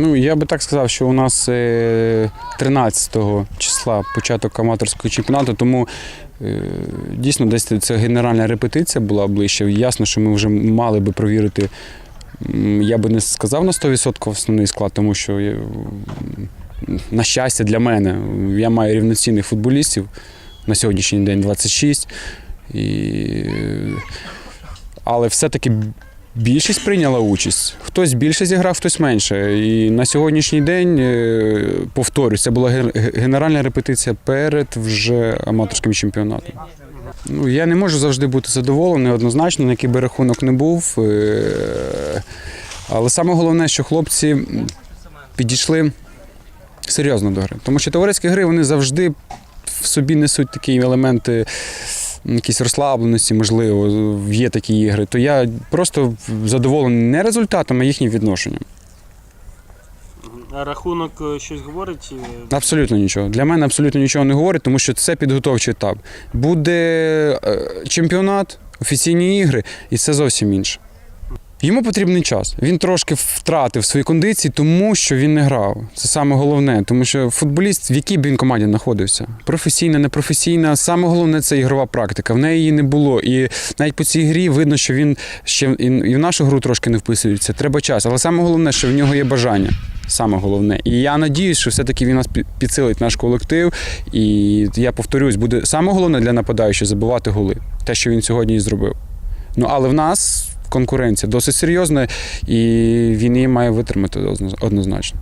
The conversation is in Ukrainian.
Ну, я би так сказав, що у нас е, 13 числа початок аматорського чемпіонату, тому е, дійсно десь це генеральна репетиція була ближче. Ясно, що ми вже мали би провірити. Я би не сказав на 100% основний склад, тому що на щастя для мене я маю рівноцінних футболістів на сьогоднішній день 26. І, е, але все-таки Більшість прийняла участь. Хтось більше зіграв, хтось менше. І на сьогоднішній день, е, повторюсь, це була ге- ге- генеральна репетиція перед вже аматорським чемпіонатом. Ну, я не можу завжди бути задоволений однозначно, на який би рахунок не був. Е, Але саме головне, що хлопці підійшли серйозно до гри. Тому що товариські гри вони завжди в собі несуть такі елементи якісь розслабленості, можливо, є такі ігри, то я просто задоволений не результатом, а їхнім відношенням. А рахунок е, щось говорить? Абсолютно нічого. Для мене абсолютно нічого не говорить, тому що це підготовчий етап. Буде е, чемпіонат, офіційні ігри, і це зовсім інше. Йому потрібний час. Він трошки втратив свої кондиції, тому що він не грав. Це саме головне, тому що футболіст, в якій б він команді знаходився, професійна, непрофесійна, саме головне це ігрова практика. В неї її не було. І навіть по цій грі видно, що він ще і в нашу гру трошки не вписується. Треба час. Але саме головне, що в нього є бажання. Саме головне. І я надіюсь, що все-таки він нас підсилить наш колектив. І я повторюсь, буде саме головне для нападаючого забивати голи. Те, що він сьогодні і зробив. Ну, але в нас конкуренція досить серйозна, і він її має витримати однозначно.